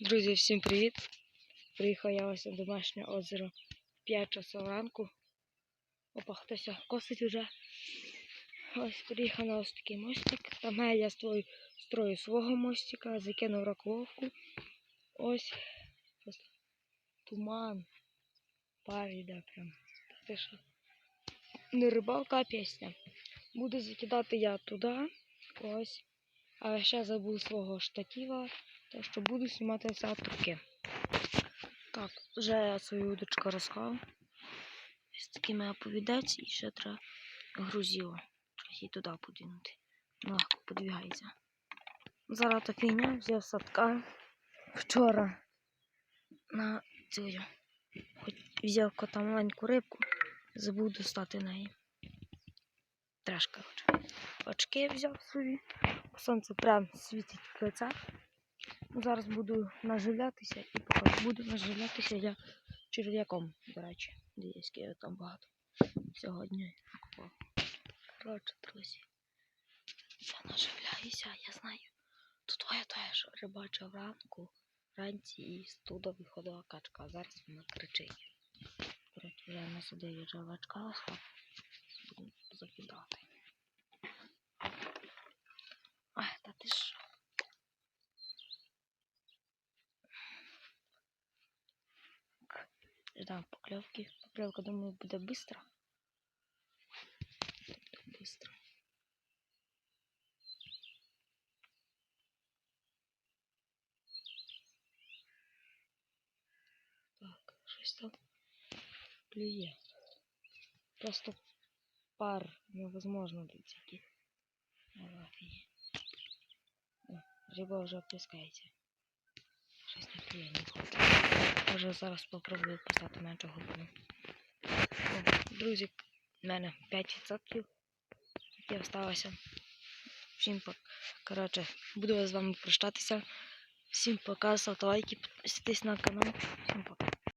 Друзі, всім привіт! Приїхав я ось на домашнє озеро 5 часов ранку. Опа, хтось косить уже. Ось приїхав на ось такий мостик. Там я строю, строю свого мостика, закинув раковку. Ось просто туман. Пар йде прям. Ти що? Не рибалка, а пісня. Буду закидати я туди. Ось. А ще забув свого штатива. Так що буду знімати все от. Так, вже я свою удочку розклав. Ось такий має повідець і ще треба грузило. Трохи туди подвинути. Легко подвігається. Зараз та фігня взяв садка. Вчора на цю хоч взяв кота маленьку рибку, забув достати неї. Треш, коротше. Очки взяв собі. Сонце прям світить в лице. Зараз буду наживлятися і покажу. Буду наживлятися я черв'яком, до речі. Дивіться, я там багато сьогодні накупав. Коротше, друзі. Я наживляюся, я знаю. Тут я теж рибачив вранку, вранці і з туди виходила качка, а зараз вона кричить. Коротше, я насадив живачка, слаб. Буду Ждам поклевки. Поклевка, думаю, буде быстро. Быстро. Так, щось там клює. Просто пар невозможно дать який. Офігеть. О, Риба вже опускається. Щось не клює, не хоче. Може зараз спробую писати менше глибину. Друзі, в мене 5% які осталося. Всім пока. Коротше, буду з вами прощатися. Всім пока, ставте лайки, підписуйтесь на канал. Всім пока.